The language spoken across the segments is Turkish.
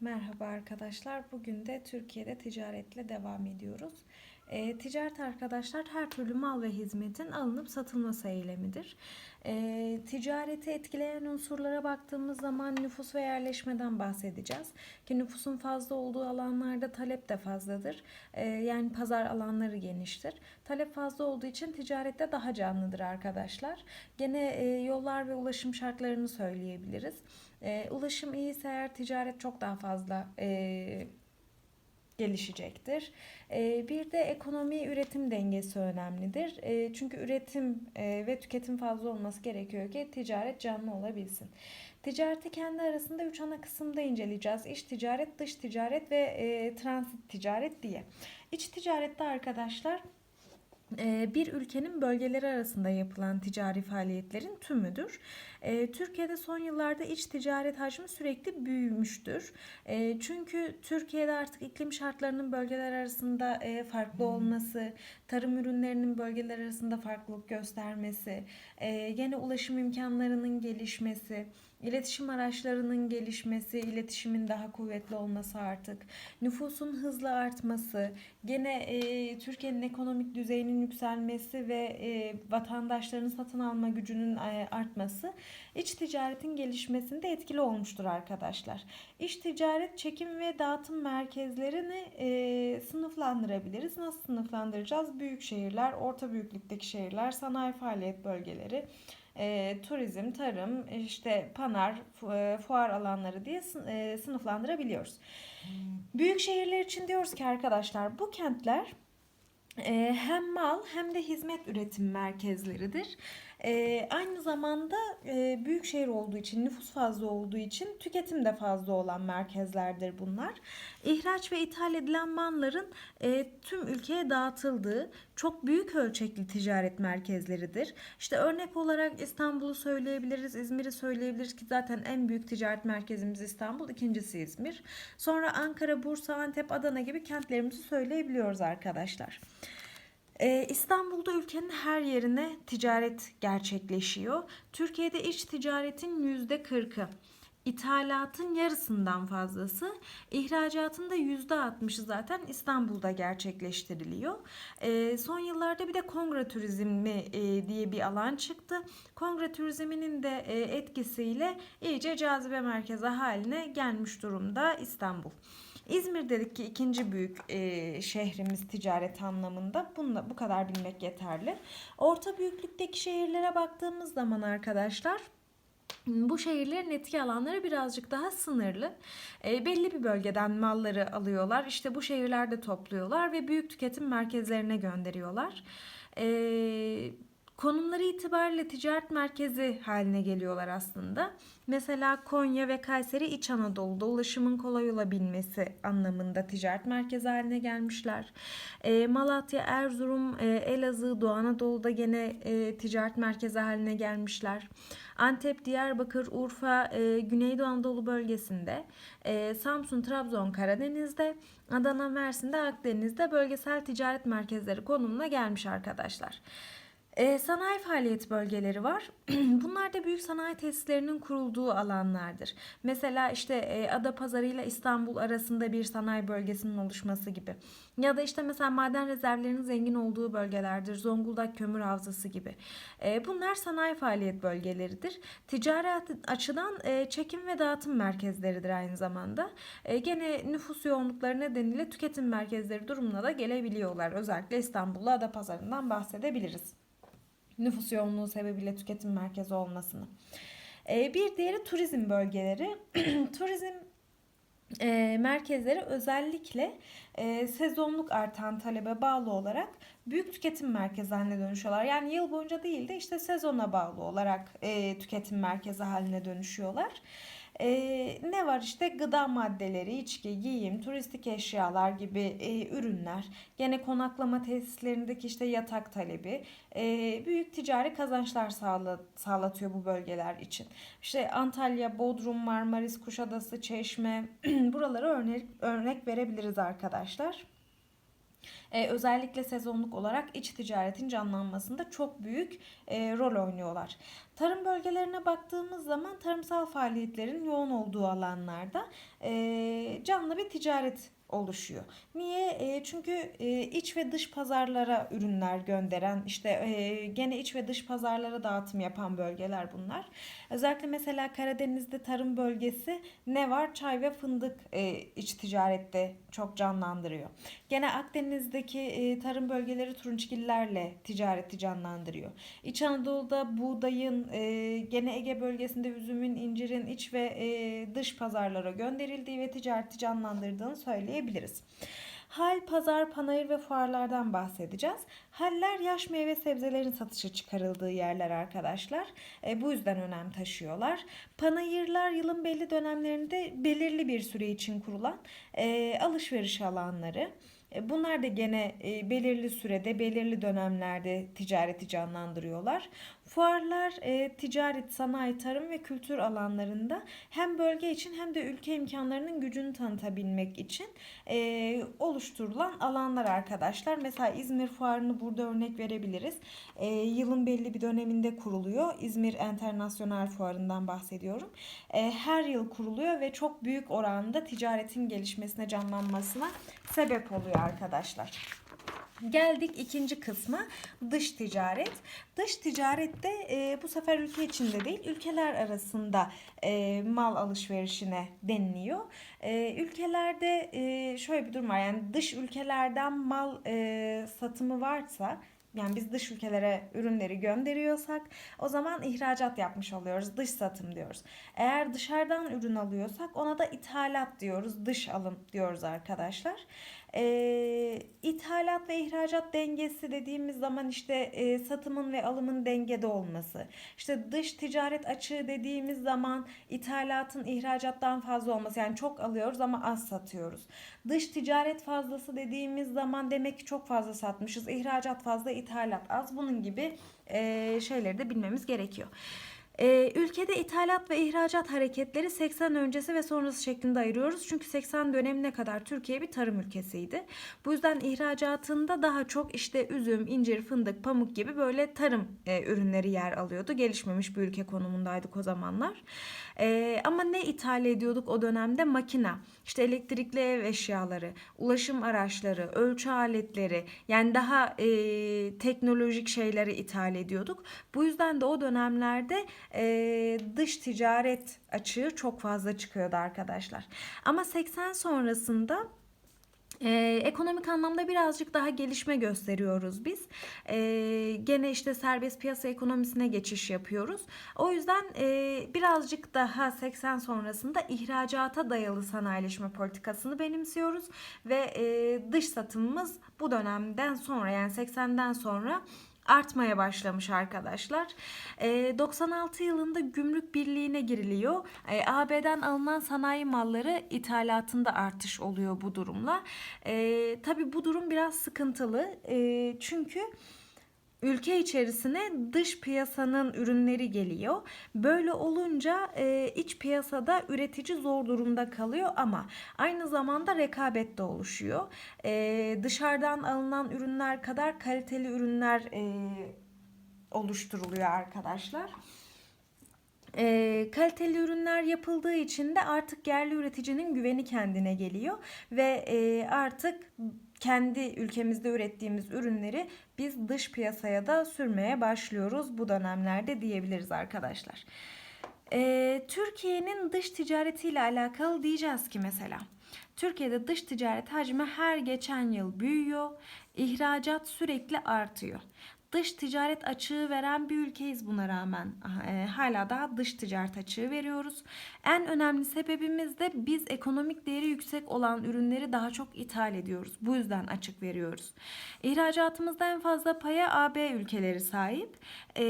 Merhaba arkadaşlar. Bugün de Türkiye'de ticaretle devam ediyoruz. E, ticaret arkadaşlar her türlü mal ve hizmetin alınıp satılması eylemidir. E, ticareti etkileyen unsurlara baktığımız zaman nüfus ve yerleşmeden bahsedeceğiz. Ki nüfusun fazla olduğu alanlarda talep de fazladır. E, yani pazar alanları geniştir. Talep fazla olduğu için ticarette daha canlıdır arkadaşlar. Gene e, yollar ve ulaşım şartlarını söyleyebiliriz. E, ulaşım iyiyse eğer ticaret çok daha fazla e, gelişecektir. E, bir de ekonomi üretim dengesi önemlidir. E, çünkü üretim e, ve tüketim fazla olması gerekiyor ki ticaret canlı olabilsin. Ticareti kendi arasında üç ana kısımda inceleyeceğiz. İç ticaret, dış ticaret ve e, transit ticaret diye. İç ticarette arkadaşlar bir ülkenin bölgeleri arasında yapılan ticari faaliyetlerin tümüdür. E, Türkiye'de son yıllarda iç ticaret hacmi sürekli büyümüştür. E, çünkü Türkiye'de artık iklim şartlarının bölgeler arasında farklı olması, tarım ürünlerinin bölgeler arasında farklılık göstermesi, yine ulaşım imkanlarının gelişmesi, İletişim araçlarının gelişmesi, iletişimin daha kuvvetli olması artık, nüfusun hızla artması, gene e, Türkiye'nin ekonomik düzeyinin yükselmesi ve e, vatandaşların satın alma gücünün e, artması iç ticaretin gelişmesinde etkili olmuştur arkadaşlar. İç ticaret çekim ve dağıtım merkezlerini e, sınıflandırabiliriz. Nasıl sınıflandıracağız? Büyük şehirler, orta büyüklükteki şehirler, sanayi faaliyet bölgeleri, e, turizm, tarım, işte panar, e, fuar alanları diye e, sınıflandırabiliyoruz. Büyük şehirler için diyoruz ki arkadaşlar bu kentler e, hem mal hem de hizmet üretim merkezleridir. E, aynı zamanda e, büyük şehir olduğu için, nüfus fazla olduğu için tüketim de fazla olan merkezlerdir bunlar. İhraç ve ithal edilen malların e, tüm ülkeye dağıtıldığı çok büyük ölçekli ticaret merkezleridir. İşte örnek olarak İstanbul'u söyleyebiliriz, İzmir'i söyleyebiliriz ki zaten en büyük ticaret merkezimiz İstanbul, ikincisi İzmir. Sonra Ankara, Bursa, Antep, Adana gibi kentlerimizi söyleyebiliyoruz arkadaşlar. Ee, İstanbul'da ülkenin her yerine ticaret gerçekleşiyor. Türkiye'de iç ticaretin yüzde kırkı, ithalatın yarısından fazlası, ihracatın da yüzde altmışı zaten İstanbul'da gerçekleştiriliyor. Ee, son yıllarda bir de kongre turizmi e, diye bir alan çıktı. Kongre turizminin de e, etkisiyle iyice cazibe merkezi haline gelmiş durumda İstanbul. İzmir dedik ki ikinci büyük e, şehrimiz ticaret anlamında. Bununla, bu kadar bilmek yeterli. Orta büyüklükteki şehirlere baktığımız zaman arkadaşlar bu şehirlerin etki alanları birazcık daha sınırlı. E, belli bir bölgeden malları alıyorlar. İşte bu şehirlerde topluyorlar ve büyük tüketim merkezlerine gönderiyorlar. E, konumları itibariyle ticaret merkezi haline geliyorlar aslında. Mesela Konya ve Kayseri İç Anadolu'da ulaşımın kolay olabilmesi anlamında ticaret merkezi haline gelmişler. E, Malatya, Erzurum, e, Elazığ, Doğu Anadolu'da gene e, ticaret merkezi haline gelmişler. Antep, Diyarbakır, Urfa, e, Güneydoğu Anadolu bölgesinde, e, Samsun, Trabzon, Karadeniz'de, Adana, Mersin'de, Akdeniz'de bölgesel ticaret merkezleri konumuna gelmiş arkadaşlar. E, sanayi faaliyet bölgeleri var. Bunlar da büyük sanayi tesislerinin kurulduğu alanlardır. Mesela işte e, Adapazarı ile İstanbul arasında bir sanayi bölgesinin oluşması gibi. Ya da işte mesela maden rezervlerinin zengin olduğu bölgelerdir. Zonguldak Kömür Havzası gibi. E, bunlar sanayi faaliyet bölgeleridir. Ticaret açıdan e, çekim ve dağıtım merkezleridir aynı zamanda. E, gene nüfus yoğunlukları nedeniyle tüketim merkezleri durumuna da gelebiliyorlar. Özellikle İstanbul'la Adapazarı'ndan bahsedebiliriz nüfus yoğunluğu sebebiyle tüketim merkezi olmasını. E, bir diğeri turizm bölgeleri. turizm e, merkezleri özellikle e, sezonluk artan talebe bağlı olarak büyük tüketim merkezi haline dönüşüyorlar. Yani yıl boyunca değil de işte sezona bağlı olarak e, tüketim merkezi haline dönüşüyorlar. E, ne var işte gıda maddeleri, içki, giyim, turistik eşyalar gibi e, ürünler. Gene konaklama tesislerindeki işte yatak talebi e, büyük ticari kazançlar sağla, sağlatıyor bu bölgeler için. İşte Antalya, Bodrum, Marmaris, Kuşadası, Çeşme buralara örnek, örnek verebiliriz arkadaşlar e, özellikle sezonluk olarak iç ticaretin canlanmasında çok büyük e, rol oynuyorlar. Tarım bölgelerine baktığımız zaman tarımsal faaliyetlerin yoğun olduğu alanlarda e, canlı bir ticaret oluşuyor. Niye? E, çünkü e, iç ve dış pazarlara ürünler gönderen, işte e, gene iç ve dış pazarlara dağıtım yapan bölgeler bunlar. Özellikle mesela Karadeniz'de tarım bölgesi ne var? Çay ve fındık e, iç ticarette çok canlandırıyor. Gene Akdeniz'deki e, tarım bölgeleri turunçgillerle ticareti canlandırıyor. İç Anadolu'da buğdayın, e, gene Ege bölgesinde üzümün, incirin iç ve e, dış pazarlara gönderildiği ve ticareti canlandırdığını söyleyebiliriz. Hal, pazar, panayır ve fuarlardan bahsedeceğiz. Haller yaş meyve sebzelerin satışa çıkarıldığı yerler arkadaşlar. E, bu yüzden önem taşıyorlar. Panayırlar yılın belli dönemlerinde belirli bir süre için kurulan e, alışveriş alanları. E, Bunlar da gene e, belirli sürede, belirli dönemlerde ticareti canlandırıyorlar. Fuarlar e, ticaret, sanayi, tarım ve kültür alanlarında hem bölge için hem de ülke imkanlarının gücünü tanıtabilmek için e, oluşturulan alanlar arkadaşlar. Mesela İzmir Fuarı'nı burada örnek verebiliriz. E, yılın belli bir döneminde kuruluyor. İzmir Enternasyonel Fuarı'ndan bahsediyorum. E, her yıl kuruluyor ve çok büyük oranda ticaretin gelişmesine, canlanmasına sebep oluyor arkadaşlar. Geldik ikinci kısma dış ticaret. Dış ticarette e, bu sefer ülke içinde değil ülkeler arasında e, mal alışverişine deniliyor. E, ülkelerde e, şöyle bir durum var yani dış ülkelerden mal e, satımı varsa yani biz dış ülkelere ürünleri gönderiyorsak o zaman ihracat yapmış oluyoruz. Dış satım diyoruz. Eğer dışarıdan ürün alıyorsak ona da ithalat diyoruz. Dış alım diyoruz arkadaşlar. Ee, ithalat ve ihracat dengesi dediğimiz zaman işte e, satımın ve alımın dengede olması. İşte dış ticaret açığı dediğimiz zaman ithalatın ihracattan fazla olması. Yani çok alıyoruz ama az satıyoruz. Dış ticaret fazlası dediğimiz zaman demek ki çok fazla satmışız. İhracat fazla, ithalat az. Bunun gibi e, şeyleri de bilmemiz gerekiyor. Ee, ülkede ithalat ve ihracat hareketleri 80 öncesi ve sonrası şeklinde ayırıyoruz. Çünkü 80 dönemine kadar Türkiye bir tarım ülkesiydi. Bu yüzden ihracatında daha çok işte üzüm, incir, fındık, pamuk gibi böyle tarım e, ürünleri yer alıyordu. Gelişmemiş bir ülke konumundaydık o zamanlar. E, ama ne ithal ediyorduk o dönemde? Makina, işte elektrikli ev eşyaları, ulaşım araçları, ölçü aletleri yani daha e, teknolojik şeyleri ithal ediyorduk. Bu yüzden de o dönemlerde e, dış ticaret açığı çok fazla çıkıyordu arkadaşlar. Ama 80 sonrasında ee, ekonomik anlamda birazcık daha gelişme gösteriyoruz biz. Ee, gene işte serbest piyasa ekonomisine geçiş yapıyoruz. O yüzden e, birazcık daha 80 sonrasında ihracata dayalı sanayileşme politikasını benimsiyoruz ve e, dış satımımız bu dönemden sonra yani 80'den sonra artmaya başlamış arkadaşlar. E, 96 yılında gümrük birliğine giriliyor. E, AB'den alınan sanayi malları ithalatında artış oluyor bu durumla. E, Tabi bu durum biraz sıkıntılı. E, çünkü ülke içerisine dış piyasanın ürünleri geliyor. Böyle olunca e, iç piyasada üretici zor durumda kalıyor ama aynı zamanda rekabet de oluşuyor. E, dışarıdan alınan ürünler kadar kaliteli ürünler e, oluşturuluyor arkadaşlar. E, kaliteli ürünler yapıldığı için de artık yerli üreticinin güveni kendine geliyor ve e, artık kendi ülkemizde ürettiğimiz ürünleri biz dış piyasaya da sürmeye başlıyoruz bu dönemlerde diyebiliriz arkadaşlar. Ee, Türkiye'nin dış ticaretiyle alakalı diyeceğiz ki mesela Türkiye'de dış ticaret hacmi her geçen yıl büyüyor, ihracat sürekli artıyor dış ticaret açığı veren bir ülkeyiz buna rağmen. E, hala daha dış ticaret açığı veriyoruz. En önemli sebebimiz de biz ekonomik değeri yüksek olan ürünleri daha çok ithal ediyoruz. Bu yüzden açık veriyoruz. İhracatımızda en fazla paya AB ülkeleri sahip. E,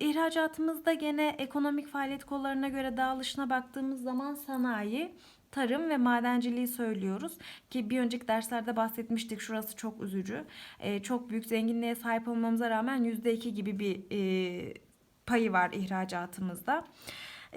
ihracatımızda gene ekonomik faaliyet kollarına göre dağılışına baktığımız zaman sanayi, tarım ve madenciliği söylüyoruz ki bir önceki derslerde bahsetmiştik şurası çok üzücü e, çok büyük zenginliğe sahip olmamıza rağmen %2 gibi bir e, payı var ihracatımızda.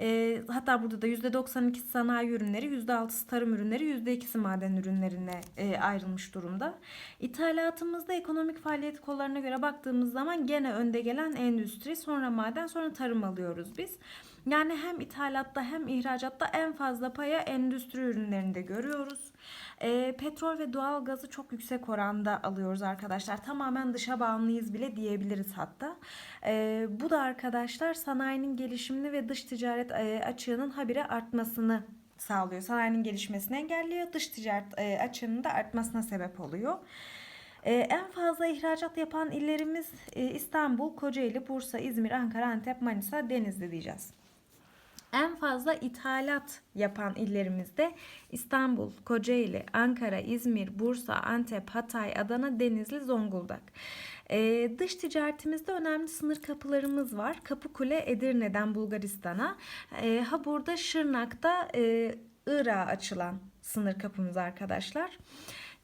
E, hatta burada da %92 sanayi ürünleri, %6'sı tarım ürünleri, %2'si maden ürünlerine e, ayrılmış durumda. İthalatımızda ekonomik faaliyet kollarına göre baktığımız zaman gene önde gelen endüstri, sonra maden, sonra tarım alıyoruz biz. Yani hem ithalatta hem ihracatta en fazla paya endüstri ürünlerinde görüyoruz. E, petrol ve doğal gazı çok yüksek oranda alıyoruz arkadaşlar. Tamamen dışa bağımlıyız bile diyebiliriz hatta. E, bu da arkadaşlar sanayinin gelişimini ve dış ticaret e, açığının habire artmasını sağlıyor. Sanayinin gelişmesini engelliyor. Dış ticaret e, açığının da artmasına sebep oluyor. Ee, en fazla ihracat yapan illerimiz e, İstanbul, Kocaeli, Bursa, İzmir, Ankara, Antep, Manisa, Denizli diyeceğiz. En fazla ithalat yapan illerimizde İstanbul, Kocaeli, Ankara, İzmir, Bursa, Antep, Hatay, Adana, Denizli, Zonguldak. Ee, dış ticaretimizde önemli sınır kapılarımız var. Kapıkule Edirne'den Bulgaristan'a. Ee, ha burada Şırnak'ta e, Irak'a açılan sınır kapımız arkadaşlar.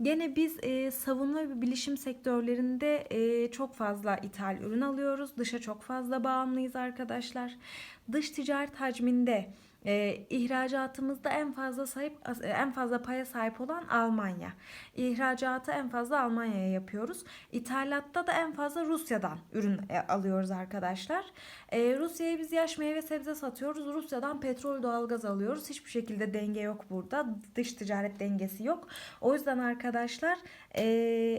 Gene biz e, savunma ve bilişim sektörlerinde e, çok fazla ithal ürün alıyoruz. Dışa çok fazla bağımlıyız arkadaşlar. Dış ticaret hacminde e, ihracatımızda en fazla sahip en fazla paya sahip olan Almanya. İhracatı en fazla Almanya'ya yapıyoruz. İthalatta da en fazla Rusya'dan ürün e, alıyoruz arkadaşlar. E, Rusya'ya biz yaş meyve sebze satıyoruz. Rusya'dan petrol doğalgaz alıyoruz. Hiçbir şekilde denge yok burada. Dış ticaret dengesi yok. O yüzden arkadaşlar e,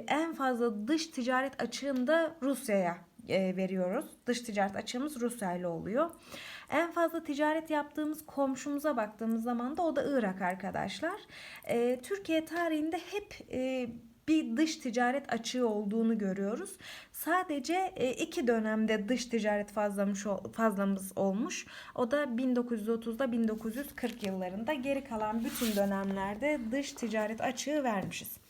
en fazla dış ticaret açığında Rusya'ya e, veriyoruz. Dış ticaret açığımız Rusya ile oluyor. En fazla ticaret yaptığımız komşumuza baktığımız zaman da o da Irak arkadaşlar. E, Türkiye tarihinde hep e, bir dış ticaret açığı olduğunu görüyoruz. Sadece iki dönemde dış ticaret fazlamış fazlamız olmuş. O da 1930'da 1940 yıllarında. Geri kalan bütün dönemlerde dış ticaret açığı vermişiz.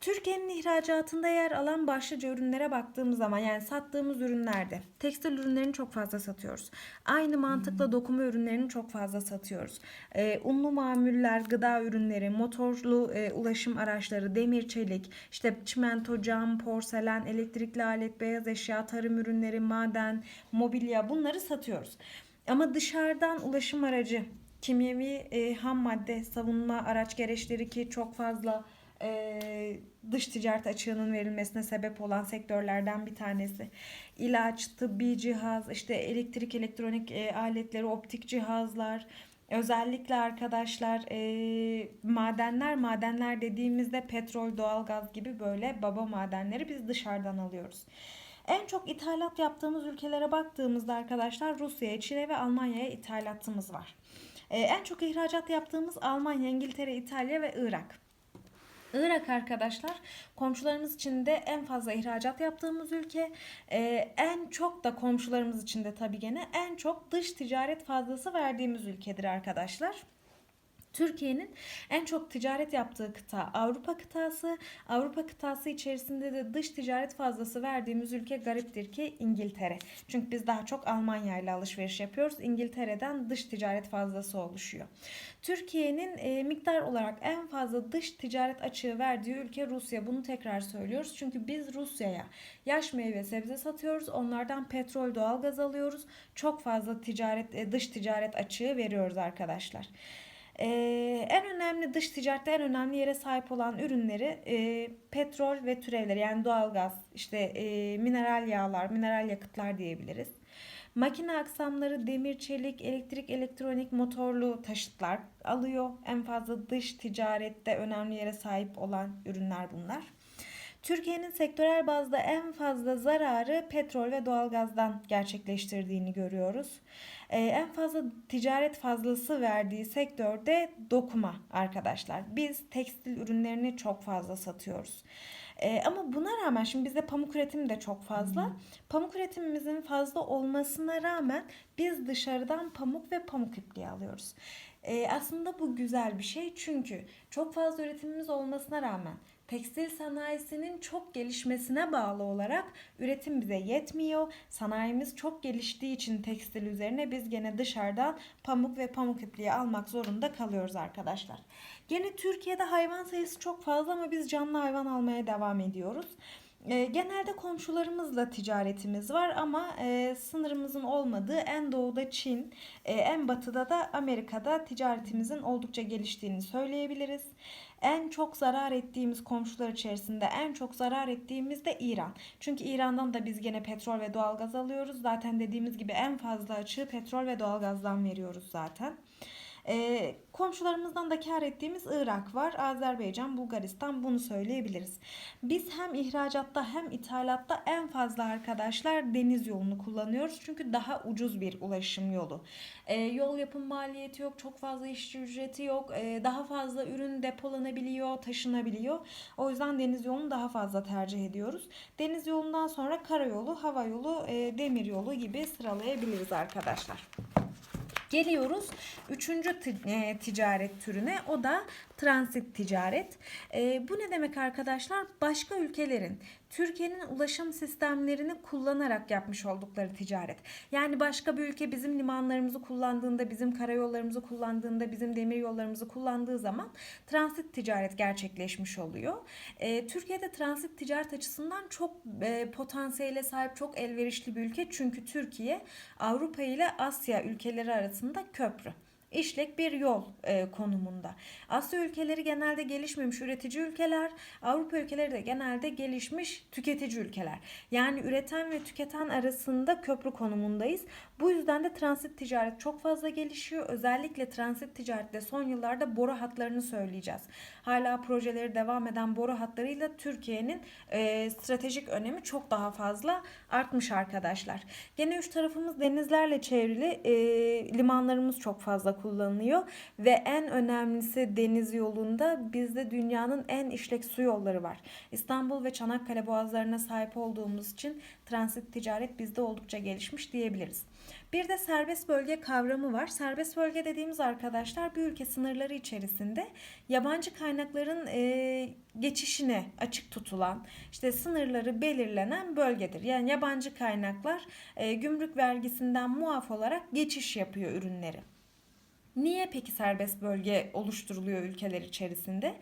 Türkiye'nin ihracatında yer alan başlıca ürünlere baktığımız zaman yani sattığımız ürünlerde tekstil ürünlerini çok fazla satıyoruz. Aynı mantıkla dokuma ürünlerini çok fazla satıyoruz. Ee, unlu mamuller, gıda ürünleri, motorlu e, ulaşım araçları, demir çelik, işte çimento, cam, porselen, elektrikli alet, beyaz eşya, tarım ürünleri, maden, mobilya bunları satıyoruz. Ama dışarıdan ulaşım aracı, kimyevi e, ham madde, savunma araç gereçleri ki çok fazla e, dış ticaret açığının verilmesine sebep olan sektörlerden bir tanesi. İlaç, tıbbi cihaz, işte elektrik, elektronik e, aletleri, optik cihazlar, özellikle arkadaşlar e, madenler, madenler dediğimizde petrol, doğalgaz gibi böyle baba madenleri biz dışarıdan alıyoruz. En çok ithalat yaptığımız ülkelere baktığımızda arkadaşlar Rusya'ya, Çin'e ve Almanya'ya ithalatımız var. Ee, en çok ihracat yaptığımız Almanya, İngiltere, İtalya ve Irak. Irak arkadaşlar komşularımız için de en fazla ihracat yaptığımız ülke. Ee, en çok da komşularımız için de tabii gene en çok dış ticaret fazlası verdiğimiz ülkedir arkadaşlar. Türkiye'nin en çok ticaret yaptığı kıta Avrupa kıtası. Avrupa kıtası içerisinde de dış ticaret fazlası verdiğimiz ülke gariptir ki İngiltere. Çünkü biz daha çok Almanya ile alışveriş yapıyoruz. İngiltere'den dış ticaret fazlası oluşuyor. Türkiye'nin e, miktar olarak en fazla dış ticaret açığı verdiği ülke Rusya. Bunu tekrar söylüyoruz. Çünkü biz Rusya'ya yaş meyve sebze satıyoruz. Onlardan petrol doğalgaz alıyoruz. Çok fazla ticaret e, dış ticaret açığı veriyoruz arkadaşlar. Ee, en önemli dış ticarette en önemli yere sahip olan ürünleri e, petrol ve türevleri yani doğalgaz, işte e, mineral yağlar, mineral yakıtlar diyebiliriz. Makine aksamları demir, çelik, elektrik, elektronik, motorlu taşıtlar alıyor. En fazla dış ticarette önemli yere sahip olan ürünler bunlar. Türkiye'nin sektörel bazda en fazla zararı petrol ve doğalgazdan gerçekleştirdiğini görüyoruz. Ee, en fazla ticaret fazlası verdiği sektörde dokuma arkadaşlar. Biz tekstil ürünlerini çok fazla satıyoruz. Ee, ama buna rağmen şimdi bizde pamuk üretimi de çok fazla. Hmm. Pamuk üretimimizin fazla olmasına rağmen biz dışarıdan pamuk ve pamuk ipliği alıyoruz. Ee, aslında bu güzel bir şey çünkü çok fazla üretimimiz olmasına rağmen tekstil sanayisinin çok gelişmesine bağlı olarak üretim bize yetmiyor. Sanayimiz çok geliştiği için tekstil üzerine biz gene dışarıdan pamuk ve pamuk ipliği almak zorunda kalıyoruz arkadaşlar. Gene Türkiye'de hayvan sayısı çok fazla ama biz canlı hayvan almaya devam ediyoruz. E, genelde komşularımızla ticaretimiz var ama e, sınırımızın olmadığı en doğuda Çin, e, en batıda da Amerika'da ticaretimizin oldukça geliştiğini söyleyebiliriz. En çok zarar ettiğimiz komşular içerisinde en çok zarar ettiğimiz de İran. Çünkü İran'dan da biz gene petrol ve doğalgaz alıyoruz. Zaten dediğimiz gibi en fazla açığı petrol ve doğalgazdan veriyoruz zaten. E, komşularımızdan da kar ettiğimiz Irak var, Azerbaycan, Bulgaristan bunu söyleyebiliriz. Biz hem ihracatta hem ithalatta en fazla arkadaşlar deniz yolunu kullanıyoruz. Çünkü daha ucuz bir ulaşım yolu. E, yol yapım maliyeti yok, çok fazla işçi ücreti yok, e, daha fazla ürün depolanabiliyor, taşınabiliyor. O yüzden deniz yolunu daha fazla tercih ediyoruz. Deniz yolundan sonra karayolu, hava yolu, e, demir gibi sıralayabiliriz arkadaşlar. Geliyoruz üçüncü e, ticaret türüne. O da transit ticaret. E, bu ne demek arkadaşlar? Başka ülkelerin Türkiye'nin ulaşım sistemlerini kullanarak yapmış oldukları ticaret. Yani başka bir ülke bizim limanlarımızı kullandığında, bizim karayollarımızı kullandığında, bizim demir yollarımızı kullandığı zaman transit ticaret gerçekleşmiş oluyor. E, Türkiye'de transit ticaret açısından çok e, potansiyele sahip, çok elverişli bir ülke. Çünkü Türkiye Avrupa ile Asya ülkeleri arasında köprü işlek bir yol e, konumunda. Asya ülkeleri genelde gelişmemiş üretici ülkeler, Avrupa ülkeleri de genelde gelişmiş tüketici ülkeler. Yani üreten ve tüketen arasında köprü konumundayız. Bu yüzden de transit ticaret çok fazla gelişiyor. Özellikle transit ticarette son yıllarda boru hatlarını söyleyeceğiz. Hala projeleri devam eden boru hatlarıyla Türkiye'nin e, stratejik önemi çok daha fazla artmış arkadaşlar. Gene üç tarafımız denizlerle çevrili e, limanlarımız çok fazla kullanılıyor ve en önemlisi deniz yolunda bizde dünyanın en işlek su yolları var. İstanbul ve Çanakkale boğazlarına sahip olduğumuz için transit ticaret bizde oldukça gelişmiş diyebiliriz. Bir de serbest bölge kavramı var. Serbest bölge dediğimiz arkadaşlar bir ülke sınırları içerisinde yabancı kaynakların e, geçişine açık tutulan, işte sınırları belirlenen bölgedir. Yani yabancı kaynaklar e, gümrük vergisinden muaf olarak geçiş yapıyor ürünleri. Niye peki serbest bölge oluşturuluyor ülkeler içerisinde?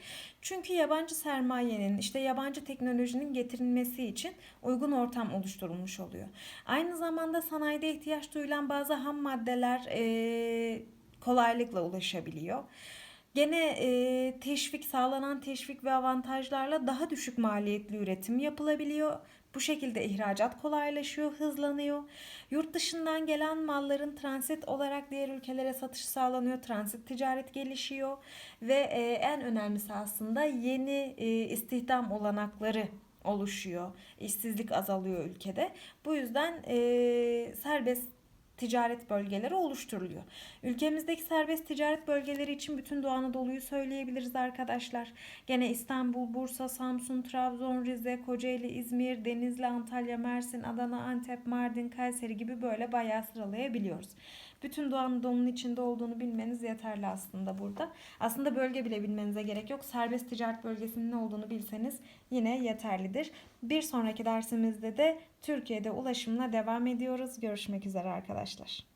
Çünkü yabancı sermayenin, işte yabancı teknolojinin getirilmesi için uygun ortam oluşturulmuş oluyor. Aynı zamanda sanayide ihtiyaç duyulan bazı ham maddeler e, kolaylıkla ulaşabiliyor. Gene e, teşvik sağlanan teşvik ve avantajlarla daha düşük maliyetli üretim yapılabiliyor. Bu şekilde ihracat kolaylaşıyor, hızlanıyor. Yurt dışından gelen malların transit olarak diğer ülkelere satışı sağlanıyor. Transit ticaret gelişiyor ve e, en önemlisi aslında yeni e, istihdam olanakları oluşuyor. İşsizlik azalıyor ülkede. Bu yüzden e, serbest ticaret bölgeleri oluşturuluyor. Ülkemizdeki serbest ticaret bölgeleri için bütün Doğu Anadolu'yu söyleyebiliriz arkadaşlar. Gene İstanbul, Bursa, Samsun, Trabzon, Rize, Kocaeli, İzmir, Denizli, Antalya, Mersin, Adana, Antep, Mardin, Kayseri gibi böyle bayağı sıralayabiliyoruz. Bütün Doğu Anadolu'nun içinde olduğunu bilmeniz yeterli aslında burada. Aslında bölge bile bilmenize gerek yok. Serbest ticaret bölgesinin ne olduğunu bilseniz yine yeterlidir. Bir sonraki dersimizde de Türkiye'de ulaşımla devam ediyoruz. Görüşmek üzere arkadaşlar.